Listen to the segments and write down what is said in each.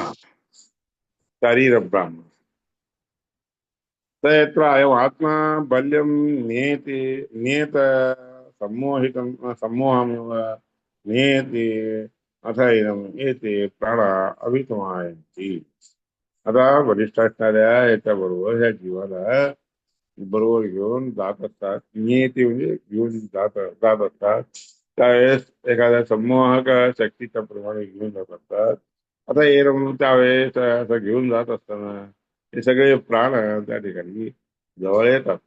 हा. शरीर ब्राह्मण स यत्र अयम् आत्मा बल्यं नियति नियत सम्मोहितं सम्मोहमेव नियति अथ इदम् एते प्राण अभितमायन्ति आता वरिष्ठ असणाऱ्या याच्या बरोबर ह्या जीवाला बरोबर घेऊन जात असतात नियती म्हणजे घेऊन जात जात असतात त्यावेळेस एखाद्या संमोहक शक्तीच्या प्रमाणे घेऊन जात असतात आता एरम त्यावेळेस असं घेऊन जात असताना हे सगळे प्राण त्या ठिकाणी जवळ येतात.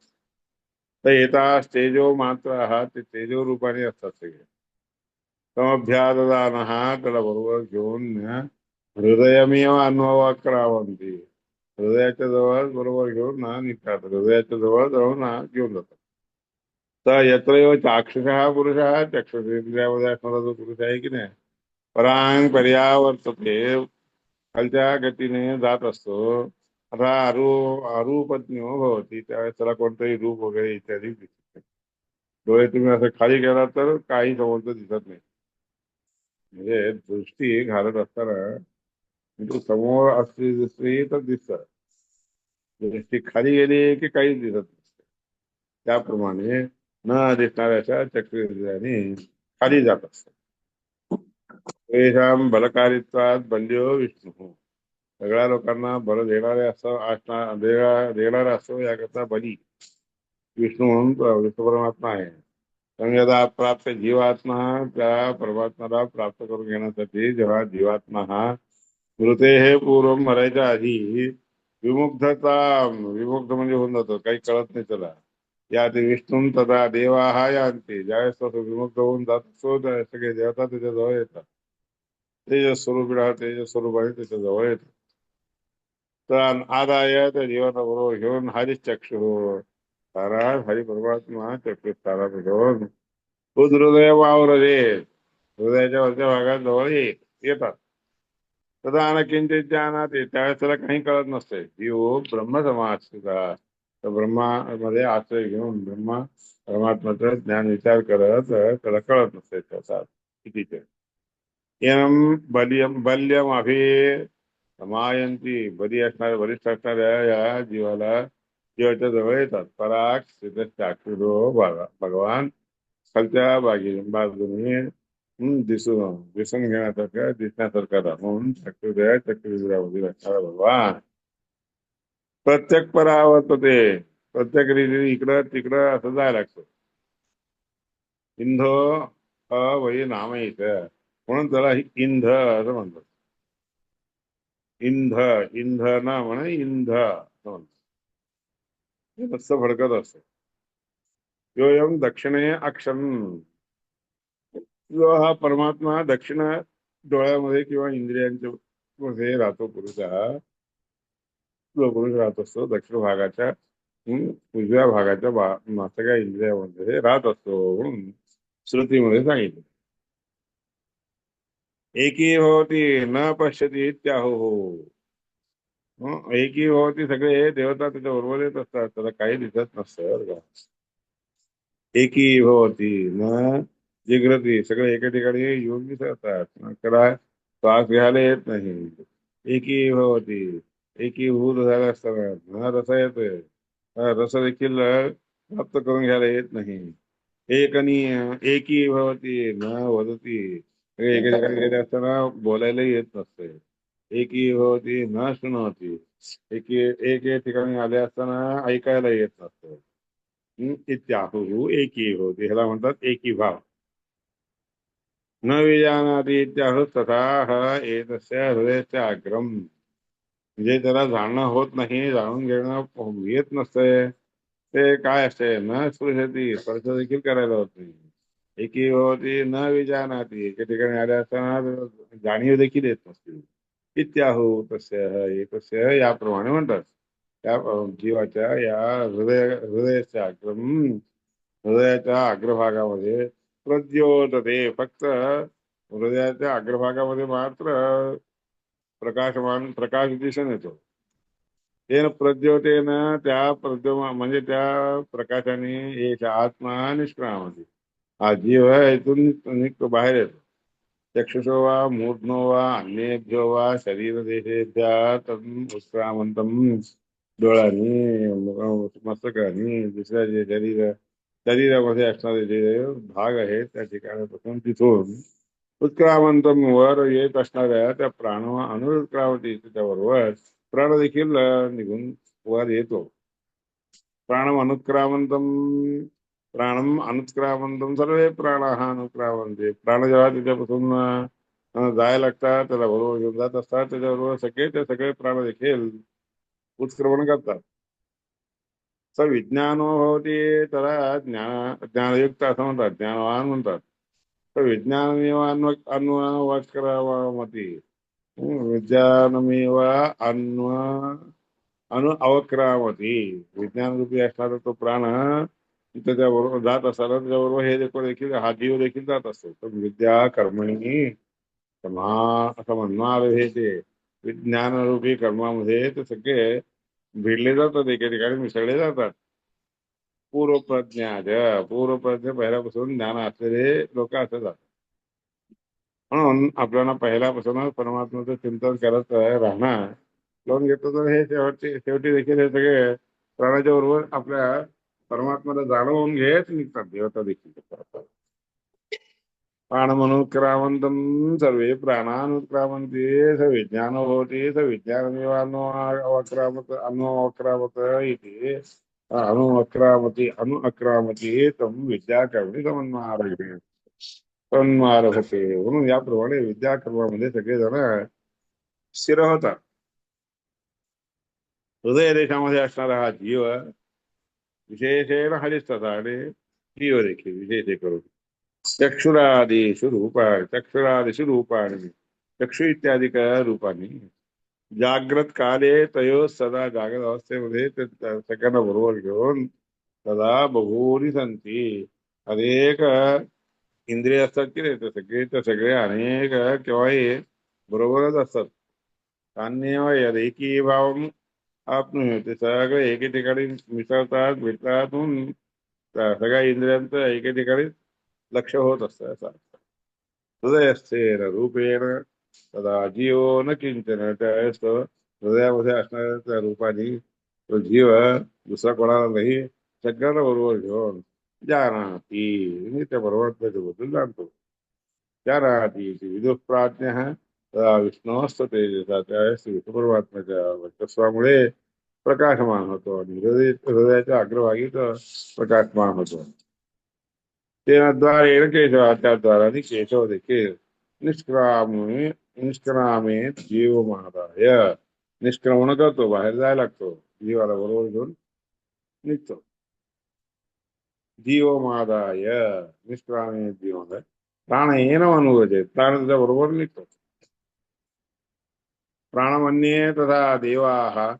तर येता तेजो मात्र हा ते तेजो रूपाने असतात सगळे. समभ्यादान हा त्याला बरोबर घेऊन हृदयमेव अनुभव करावंती. हृदयाच्या जवळ बरोबर घेऊन ना निघतात. हृदयाच्या जवळ जाऊन ना घेऊन जातात. तर यत्र चाक्षुष हा पुरुष हा चक्षुषेंद्रियामध्ये असणारा जो पुरुष आहे की नाही? परांग पर्यावर्तते खालच्या गतीने जात असतो. आता अरू अरूपज्ञो हो भवती त्यावेळेस त्याला कोणतंही रूप वगैरे इत्यादी दिसत नाही. डोळे तुम्ही असं खाली गेला तर काही समोरचं दिसत नाही. म्हणजे दृष्टी घालत असताना तू समोर असली दिसली तर दिसत. दृष्टी खाली गेली की काहीच दिसत नसते त्याप्रमाणे न दिसणाऱ्याच्या चक्रेंद्रियाने खाली जात असतात. तेषां बलकारित्वात बल्यो विष्णू। सगळ्या लोकांना बल देणारे असं असणार देणा- देणारा असतो याकरता बली। विष्णू म्हणून विष्णू परमात्मा आहे। संयदा प्राप्त जीवात्मा त्या परमात्म्याला प्राप्त करून घेण्यासाठी जेव्हा जीवात्मा हा मृते हे पूर्व मरायच्या आधी विमुग्धता विमुग्ध म्हणजे होऊन जातो काही कळत नाही त्याला। या ते विष्णू तथा देवा हा यांते ज्यावेळेस तो विमुग्ध होऊन जात असतो सगळे देवता त्याच्याजवळ येतात। तेज स्वरूप तेज स्वरूप आहे त्याच्याजवळ येतात तर आदाय त्या जीवनाबरोबर घेऊन हरिच चक्षु तारा हरी परमात्मा चक्षु तारा घेऊन तो हृदय वावर रे हृदयाच्या वरच्या भागात जवळ ये- येतात. तदा किंचित ज्ञानात त्यावेळेस त्याला काही कळत नसते. जीव ब्रह्म समाजचा तर ब्रह्मामध्ये आश्रय घेऊन ब्रह्मा परमात्माचं ज्ञान विचार करत त्याला कळत नसते त्याचा. कितीचे एनम बलियम बल्यम अभि समायंती बली असणाऱ्या वरिष्ठ असणाऱ्या या जीवाला जीवाच्या जवळ येतात पराग सिद्धो भगवान खालच्या बागी बाजूने दिसून दिसून घेण्यासारखं दिसण्यासारखा म्हणून चक्रोदया चक्रोदयामध्ये असणारा भगवान। प्रत्येक परावर्तते प्रत्येक रीतीने इकडं तिकडं असं जायला लागतं इंधो इंध वही नाम इथं म्हणून त्याला इंध असं म्हणतात. इंध इंध ना म्हणे इंध असं म्हणतात. हे नुसतं फडकत यो योयम दक्षिणे अक्षम जो हा परमात्मा दक्षिण डोळ्यामध्ये किंवा इंद्रियांच्या मध्ये राहतो पुरुष हा. जो पुरुष राहत असतो दक्षिण भागाच्या उजव्या भागाच्या बा सगळ्या इंद्रियामध्ये राहत असतो म्हणून श्रुतीमध्ये सांगितलं. एकी होती न पश्यती त्याहो हो एकी होती सगळे देवता त्याच्या उर्वर येत असतात त्याला काही दिसत नसतं का? एकी भवती न जिग्रती सगळे एका ठिकाणी येऊन दिसतात. त्याला श्वास घ्यायला येत नाही. एकी भवती एकी भूत झाला असताना न रस येतोय. हा रस देखील प्राप्त करून घ्यायला येत नाही. एकनी एकी भवती न वदती. सगळे गेले असताना बोलायला येत नसते. एकी भवती न शृणवती एकी एक एक ठिकाणी आले असताना ऐकायला येत नसतं. इत्याहू एकी होती. ह्याला म्हणतात एकी भाव. न विजानाती इत्याहु तथा ह एतस्य हृदयस्य अग्रम. म्हणजे त्याला जाणणं होत नाही जाणून घेणं येत नसतंय ते काय असते? न स्पृशती स्पर्श देखील करायला होत नाही. एकी होती न विजानाती. एके ठिकाणी आल्या असताना जाणीव देखील येत नसते. इत्याहु हो, तस्य एकस्य याप्रमाणे म्हणतात. त्या जीवाच्या या हृदय हृदयाच्या अग्रम हृदयाच्या अग्रभागामध्ये प्रद्योतते फक्त हृदयाच्या अग्रभागामध्ये मात्र प्रकाशमान प्रकाश दिसून येतो. तेन प्रद्योतेन त्या प्रद्यो म्हणजे त्या प्रकाशाने एक आत्मा निष्क्रामती हा जीव आहे इथून निघतो बाहेर येतो चक्षुषो वा मूर्ध्नो वा अन्येभ्यो वा शरीरदेशेभ्यः तम् उत्क्रामन्तं डोळ्यांनी मस्तकानी दुसऱ्या जे शरीर शरीरामध्ये असणारे जे भाग आहेत त्या ठिकाणापासून तिथून उत्क्रामंतम वर येत असणाऱ्या त्या प्राण अनुत्क्रामती त्याच्याबरोबर प्राण देखील निघून वर येतो. प्राण अनुत्क्रामंतम प्राणम अनुत्क्रामंतम सर्व प्राण हा अनुत्क्रामंते प्राण जेव्हा त्याच्यापासून जायला लागतात त्याला बरोबर घेऊन जात असतात त्याच्याबरोबर सगळे ते सगळे प्राण देखील उत्क्रमण करतात स विज्ञानो होती त्याला ज्ञान ज्ञानयुक्त असं म्हणतात ज्ञानवान म्हणतात तर विज्ञानमेव अन्व अन्वक्रामती विज्ञानमेव अन्व अनु अवक्रामती विज्ञान रूपी असणारा तो प्राण त्याच्याबरोबर जात असताना त्याच्याबरोबर हे देखील देखील हा जीव देखील जात असतो. तर विद्या कर्मणी समा असं म्हणणार हे ते विज्ञानरूपी कर्मामध्ये ते सगळे भिडले जातात एके ठिकाणी मिसळले जातात. पूर्वप्रज्ञा पूर्वप्रज्ञा पहिल्यापासून ज्ञान असलेले लोक असं जातात. म्हणून आपल्याला पहिल्यापासूनच परमात्म्याचं चिंतन करत राहणार लावून घेतलं तर हे शेवटी शेवटी देखील हे सगळे प्राण्याच्या बरोबर आपल्या परमात्म्याला जाणवून घेत निघतात देवता देखील. प्राणमनुक्रामंतम सर्वे प्राणानुक्रामंते स ज्ञान भवति स विज्ञानमेव अनु अवक्रामत अनु अवक्रामत इति। अनु अक्रामति अनु अक्रामति तं विद्याकर्मी समन्मारभते होते म्हणून याप्रमाणे विद्याकर्मामध्ये सगळेजण स्थिर होतात. हृदय देशामध्ये असणारा हा जीव विशेषेण हरिस्तथा आणि जीव देखील विशेष करून चक्षुरादिषु रूपा चक्षुरादिषु रूपाणि, चक्षु इत्यादिक रूपांनी जागृत काले तयो सदा जागृत सगळ्यांना बरोबर सदा बहूनी संती अनेक इंद्रिय असतात की नाही सगळे ते सगळे अनेक केव्हाही बरोबरच असतात अन्य यदेकी भाव आपणून ते सगळे एके ठिकाणी मिसळतात भेटतात म्हणून सगळ्या इंद्रियांचं एके ठिकाणी लक्ष होत असतं असं हृदयस्थेन रूपेण सदा जीवो न किंचन त्यावेळेस तो हृदयामध्ये असणाऱ्या त्या रूपाने तो जीव दुसरा कोणाला नाही सगळ्यांना बरोबर घेऊन जानाती. मी त्या बरोबर त्याच्याबद्दल जाणतो जानाती विदुप्राज्ञ तदा विष्णुस्त तेजसा त्यावेळेस विष्णू परमात्म्याच्या वर्चस्वामुळे प्रकाशमान होतो. आणि हृदय हृदयाच्या अग्रभागी प्रकाशमान होतो. तेनद्वारे केशव त्याद्वाराने केशव देखील निष्क्रामे निष्क्रामे महाराय निष्क्रमण करतो बाहेर जायला लागतो. जीवाला बरोबर घेऊन निघतो. जीवमादाय निष्क्रामे जीव प्राण येणं अनुवजे प्राण त्याच्या बरोबर निघतो. प्राणमन्ये तथा देवा।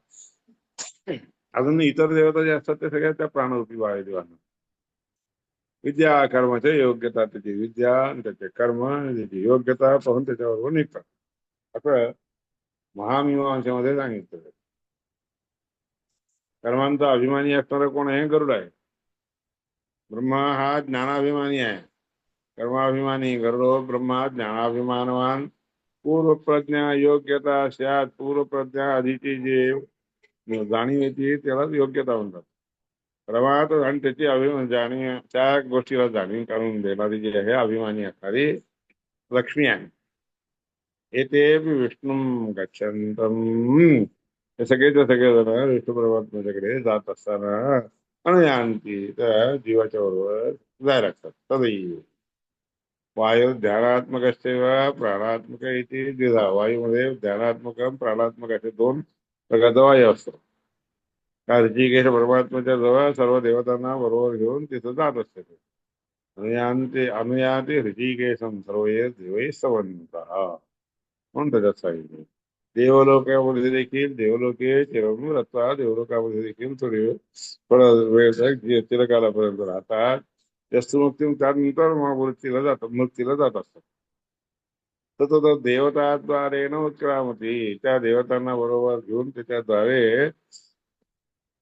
अजून इतर देवता जे असतात ते सगळ्या त्या प्राणरूपी बाळे देवांना विद्या कर्माच्या योग्यता त्याची विद्या आणि त्याचे कर्म त्याची योग्यता पाहून त्याच्याबरोबर निघतात. असं महामीमांसेमध्ये सांगितलं कर्मांचा अभिमानी असणारा कोण आहे? गरुड आहे. ब्रह्मा हा ज्ञानाभिमानी आहे. कर्माभिमानी गरुडो ब्रह्मा ज्ञानाभिमानवान. पूर्वप्रज्ञा योग्यता स्यात पूर्वप्रज्ञा आधीची जे जाणीव येते त्यालाच योग्यता म्हणतात. प्रमाणात आणि त्याची अभिमान जाणीव त्या गोष्टीला जाणीव काढून देणारी जी आहे अभिमानी असणारी लक्ष्मी आहे. येते विष्णू गच्छंत हे सगळेचे सगळे जण विष्णू परमात्म्याच्याकडे जात असताना अनुयांती त्या जीवाच्या बरोबर जायला लागतात. तदैव. वायू ध्यानात्मक असते वा प्राणात्मक इथे द्विधा. वायूमध्ये ध्यानात्मक प्राणात्मक असे दोन प्रकारचा वायू असतो. का ऋषिकेश परमात्म्याच्या जवळ सर्व देवतांना बरोबर घेऊन तिथं जात असते ते. अनुयांते अनुयाते ऋषिकेशम सर्व देवै सवंत म्हणून त्याच्यात सांगितले. देवलोकामध्ये देखील देवलोके चिरवून रत्ता देवलोकामध्ये देखील थोडी थोडा वेळ चिरकालापर्यंत राहतात. जास्त मुक्ती त्यानंतर महामूर्तीला जातात मूर्तीला जात असतात तर देवताद्वारे न उत्क्रामती त्या देवतांना बरोबर घेऊन त्याच्याद्वारे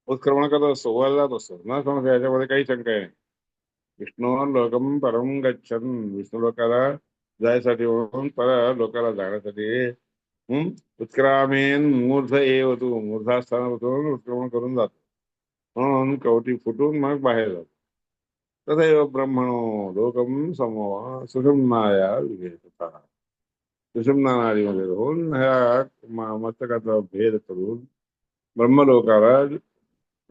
उत्क्रमण करत असतो वर जात असतो. न समजा याच्यामध्ये काही शंका नाही. विष्णू लोकम परम गच्छन. विष्णू लोकाला जायसाठी म्हणून पर लोकाला जाण्यासाठी हम्म उत्क्रामेन मूर्ध एव तू. मूर्धास्थानापासून उत्क्रमण करून जातो. म्हणून कवटी फुटून मग बाहेर जातो. तथैव ब्रह्मणो लोकं समोवा सुषुम्नाया विभेदता सुषुम्ना नाडीमध्ये राहून ह्या म- मस्तकाचा भेद करून ब्रह्मलोकाला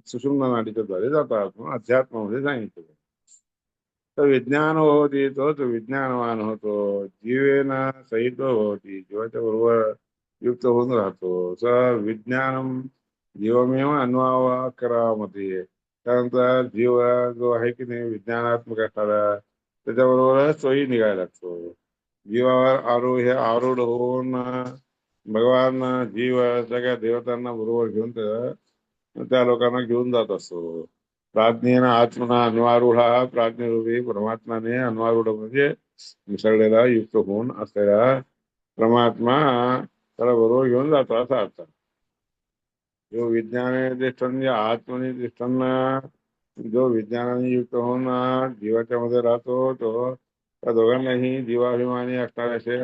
सुषुम्ना नाडीच्या द्वारे जातात म्हणून अध्यात्मामध्ये सांगितलं तर विज्ञान होती तो विज्ञानवान होतो जीवेन सहित होती जीवाच्या बरोबर युक्त होऊन राहतो. स विज्ञानम जीवमेव अन्वावा करामध्ये त्यानंतर जीव जो आहे की नाही विज्ञानात्मक असणारा त्याच्याबरोबरच तोही निघायला लागतो. जीवावर आरूढ हे आरूढ होऊन भगवान जीव सगळ्या देवतांना बरोबर घेऊन त्या लोकांना घेऊन जात असतो. प्राज्ञेन आत्मना अन्वारूढा प्राज्ञरूपी परमात्माने अन्वारूढ म्हणजे मिसळलेला युक्त होऊन असलेला परमात्मा त्याला बरोबर घेऊन जातो असा अर्थ. जो विज्ञाने तिष्ठन म्हणजे आत्मने तिष्ठन जो विज्ञानाने युक्त होऊन जीवाच्या मध्ये राहतो तो त्या दोघांनाही जीवाभिमानी असणाऱ्याचे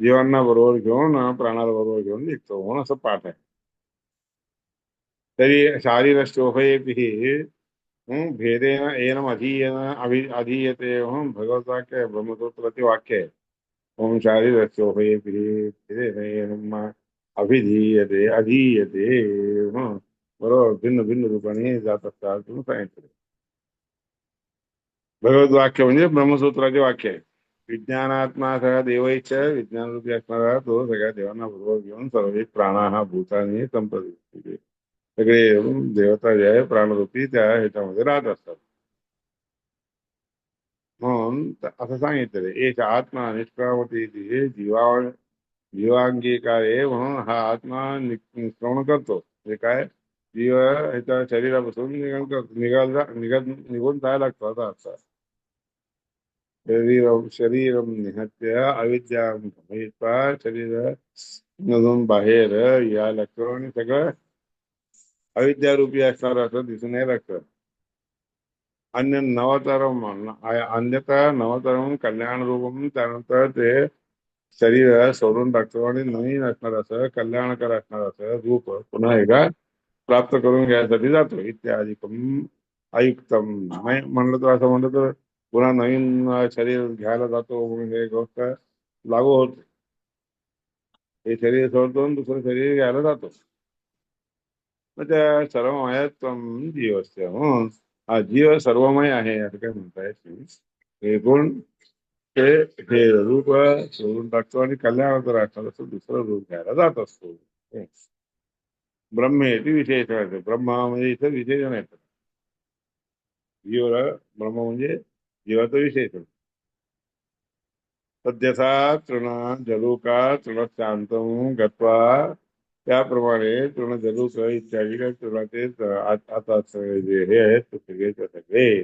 जीवांना बरोबर घेऊन प्राणाला बरोबर घेऊन निघतो. म्हणून असं पाठ आहे. तरी शारीरशोभयेपि हं, भेदेन एनम अधीयन अभि अधीयते हं, भगवद्वाक्य ब्रह्मसूत्राचे वाक्य आहे ओम शारीर शारीरशोभयेपि भेदेन एनम अभिधीयते अधीयते बरोबर भिन्न भिन्न रूपाने जात असतात म्हणून सांगितलं. वाक्य म्हणजे ब्रह्मसूत्राचे वाक्य आहे. विज्ञानात्मा सगळा देवैच विज्ञान रूपी असणारा तो सगळ्या देवांना बरोबर घेऊन सर्व प्राणा हा भूतानी सगळे देवता जे आहे प्राणरूपी त्या ह्याच्यामध्ये राहत असतात. म्हणून असं सांगितलेलं एक आत्मा निष्क्रामती जीवा जीवा जीवांगीकारे म्हणून हा आत्मा श्रवण करतो. म्हणजे काय? जीव ह्याच्या शरीरापासून निघण करतो निघायला निघत निघून जायला लागतो आता आता शरीर शरीर निहत्य अविद्या शरीर मधून बाहेर यायला लागतो आणि सगळं अविद्यारूपी असणार असं दिसून यायला लागतं. अन्य नवतरम अन्यथा नवतरम कल्याण रूपम त्यानंतर ते शरीर सोडून टाकतो आणि नवीन असणार असं कल्याणकर असणार असं रूप पुन्हा एकदा प्राप्त करून घ्यायसाठी जातो इत्यादिकम आयुक्तम. नाही म्हणलं तर असं म्हणलं तर पुन्हा नवीन शरीर घ्यायला जातो म्हणून हे गोष्ट लागू होत. हे शरीर सोडतो दुसरं शरीर घ्यायला जातो. मग त्या सर्वमयत्वम जीव असते म्हणून हा जीव सर्वमय आहे असं काय म्हणता येत हे एकूण रूप सोडून टाकतो आणि दुसरं रूप घ्यायला जात असतो. ब्रह्म विशेष ब्रह्मा म्हणजे इथं विशेषण ब्रह्म म्हणजे जीवाचं विशेषण सद्यसा तृण जलुका तृणशांतम गत्वा त्याप्रमाणे तृण जलुक इत्यादी काही तृणाचे आता सगळे जे हे आहेत सगळे सगळे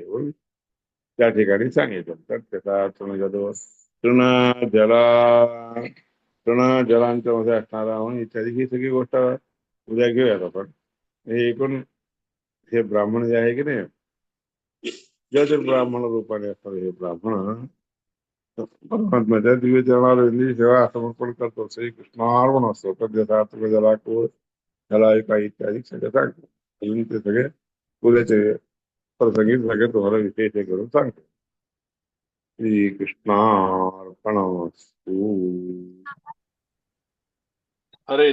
त्या ठिकाणी सांगितलं. तर त्याचा तृण जलो तृण जला तृण जलांच्या मध्ये असणारा इत्यादी ही सगळी गोष्ट उद्या घेऊयात आपण. हे एकूण हे ब्राह्मण जे आहे की नाही? ज्या ब्राह्मण रूपाने असतात हे ब्राह्मण. परमात्म्याच्या दिव्य चरणारविंदी सेवा समर्पण करतो. श्रीकृष्णार्पण असतो. पद्यथा तुला जला कोळ जला एका इत्यादी सगळं सांगतो. अजून ते सगळे पुरेचे प्रसंगी सगळं तुम्हाला विशेष हे करून सांगतो. श्रीकृष्णार्पण हरे